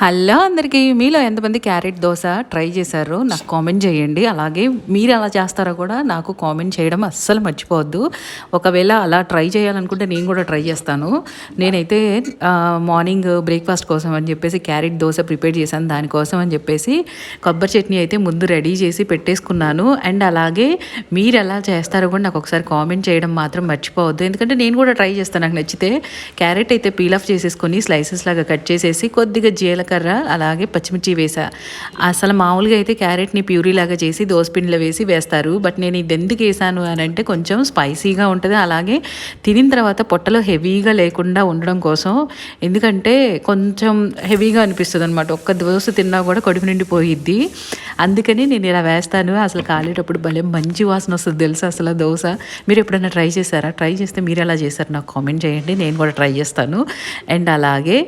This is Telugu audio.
హలో అందరికీ. మీలో ఎంతమంది క్యారెట్ దోశ ట్రై చేశారో నాకు కామెంట్ చేయండి. అలాగే మీరు ఎలా చేస్తారో కూడా నాకు కామెంట్ చేయడం అస్సలు మర్చిపోవద్దు. ఒకవేళ అలా ట్రై చేయాలనుకుంటే నేను కూడా ట్రై చేస్తాను. నేనైతే మార్నింగ్ బ్రేక్ఫాస్ట్ కోసం అని చెప్పేసి క్యారెట్ దోశ ప్రిపేర్ చేశాను. దానికోసం అని చెప్పేసి కొబ్బరి చట్నీ అయితే ముందు రెడీ చేసి పెట్టేసుకున్నాను. అండ్ అలాగే మీరు ఎలా చేస్తారో కూడా నాకు ఒకసారి కామెంట్ చేయడం మాత్రం మర్చిపోవద్దు. ఎందుకంటే నేను కూడా ట్రై చేస్తాను. నాకు నచ్చితే క్యారెట్ అయితే పీల్ ఆఫ్ చేసేసుకొని స్లైసెస్ లాగా కట్ చేసేసి కొద్దిగా జీలకర్ర అలాగే పచ్చిమిర్చి వేసా అసలు మామూలుగా అయితే క్యారెట్ని ప్యూరీ లాగా చేసి దోసపిండిలో వేసి వేస్తారు. బట్ నేను ఇది ఎందుకు వేసాను అని అంటే కొంచెం స్పైసీగా ఉంటుంది. అలాగే తినిన తర్వాత పొట్టలో హెవీగా లేకుండా ఉండడం కోసం ఎందుకంటే కొంచెం హెవీగా అనిపిస్తుంది అనమాట ఒక్క దోశ తిన్నా కూడా కడుపు నిండిపోయిద్ది. అందుకని నేను ఇలా వేస్తాను. అసలు కాలేటప్పుడు భలే మంచి వాసన వస్తుంది తెలుసా అసలు దోశ. మీరు ఎప్పుడైనా ట్రై చేశారా? ట్రై చేస్తే మీరు ఎలా చేశారు? నాకు కామెంట్ చేయండి. నేను కూడా ట్రై చేస్తాను. అండ్ అలాగే